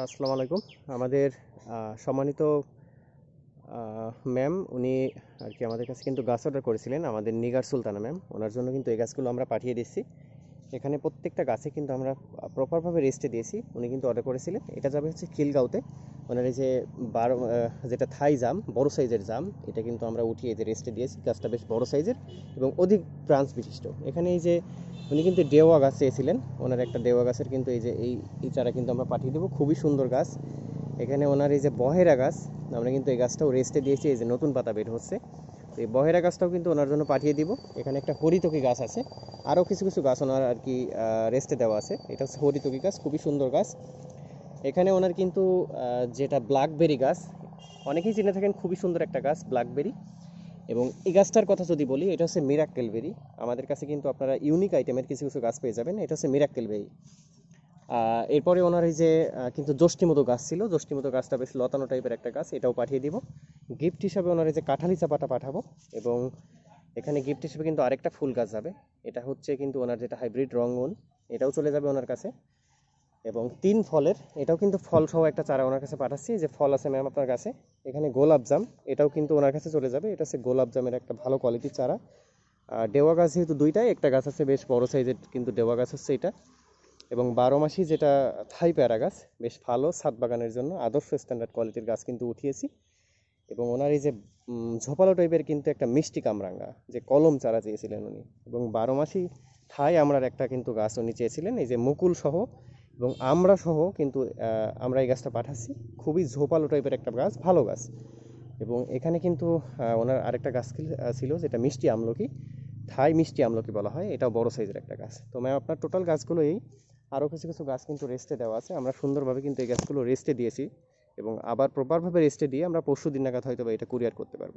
আসসালামু আলাইকুম। আমাদের সম্মানিত ম্যাম, উনি আর কি আমাদের কাছে কিন্তু গাছ অর্ডার করেছিলেন, আমাদের নিগার সুলতানা ম্যাম। ওনার জন্য কিন্তু এই গাছগুলো আমরা পাঠিয়ে দিচ্ছি এখানে প্রত্যেকটা গাছে কিন্তু আমরা প্রপারভাবে রেস্টে দিয়েছি। উনি কিন্তু অর্ডার করেছিলেন। এটা যাবে হচ্ছে খিলগাঁওতে। ওনার এই যে বারো যেটা থাই জাম, বড় সাইজের জাম, এটা কিন্তু আমরা উঠিয়ে যে রেস্টে দিয়েছি। গাছটা বেশ বড় সাইজের এবং অধিক ব্রাঞ্চ বিশিষ্ট। এখানে এই যে উনি কিন্তু ডেওয়া গাছ চেয়েছিলেন। ওনার একটা ডেওয়া গাছের কিন্তু এই যে এই এই চারা কিন্তু আমরা পাঠিয়ে দেবো। খুবই সুন্দর গাছ। এখানে ওনার এই যে বহেরা গাছ, আমরা কিন্তু এই গাছটাও রেস্টে দিয়েছি। এই যে নতুন পাতা বের হচ্ছে। এই বহেরা গাছটাও কিন্তু ওনার জন্য পাঠিয়ে দিব। এখানে একটা হরিতকি গাছ আছে। আরও কিছু কিছু গাছ ওনার আর কি রেস্টে দেওয়া আছে। এটা হচ্ছে হরিতকি গাছ। খুবই সুন্দর গাছ। এখানে ওনার কিন্তু যেটা ব্ল্যাকবেরি গাছ, অনেকেই চিনে থাকেন খুবই সুন্দর একটা গাছ ব্ল্যাকবেরি এবং এই গাছটার কথা যদি বলি, এটা হচ্ছে মিরাক্কেল বেরি আমাদের কাছে কিন্তু আপনারা ইউনিক আইটেমের কিছু কিছু গাছ পেয়ে যাবেন, এটা হচ্ছে মিরাক্কেল বেরি এরপরে ওনার এই যে কিন্তু জষ্টিমতো গাছ ছিল জষ্টিমতো গাছটা বেশ লতানো টাইপের একটা গাছ, এটাও পাঠিয়ে দিব। গিফট হিসাবে ওনার এই যে কাঁঠালি চাপাটা পাঠাবো, এবং এখানে গিফট হিসেবে কিন্তু আরেকটা ফুল গাছ যাবে। এটা হচ্ছে কিন্তু ওনার যেটা হাইব্রিড রঙ্গন, এটাও চলে যাবে ওনার কাছে। এবং তিন ফলের, এটাও কিন্তু ফল সহ একটা চারা ওনার কাছে পাঠাচ্ছি, যে ফল আছে ম্যাম আপনার কাছে। এখানে গোলাপ জাম, এটাও কিন্তু ওনার কাছে চলে যাবে। এটা হচ্ছে গোলাপ জামের একটা ভালো কোয়ালিটির চারা। আর ডেওয়া গাছ যেহেতু দুইটাই, একটা গাছ আছে বেশ বড় সাইজের কিন্তু ডেওয়া গাছ হচ্ছে এটা। এবং বারো মাসি যেটা থাই প্যারা গাছ, বেশ ভালো ছাদ বাগানের জন্য, আদর্শ স্ট্যান্ডার্ড কোয়ালিটির গাছ কিন্তু উঠিয়েছি। এবং ওনার এই যে ঝোপালো টাইপের কিন্তু একটা মিষ্টি কামরাঙ্গা, যে কলম চারা চেয়েছিলেন উনি। এবং বারো মাসি থাই আমরার একটা কিন্তু গাছ উনি চেয়েছিলেন, এই যে মুকুল সহ এবং আমরা সহ কিন্তু আমরা এই গাছটা পাঠাচ্ছি। খুবই ঝোপালো টাইপের একটা গাছ, ভালো গাছ। এবং এখানে কিন্তু ওনার আরেকটা গাছ ছিল- যেটা মিষ্টি আমলকি। থাই মিষ্টি আমলকি বলা হয়, এটাও বড় সাইজের একটা গাছ। তো ম্যাম আপনার টোটাল গাছগুলো এই আরও কিছু কিছু গাছ কিন্তু রেস্টে দেওয়া আছে। আমরা সুন্দরভাবে কিন্তু এই গাছগুলো রেস্টে দিয়েছি এবং আবার প্রপারভাবে রেস্টে দিয়ে আমরা পরশু দিন নাগাদ হয়তো বা এটা কুরিয়ার করতে পারব।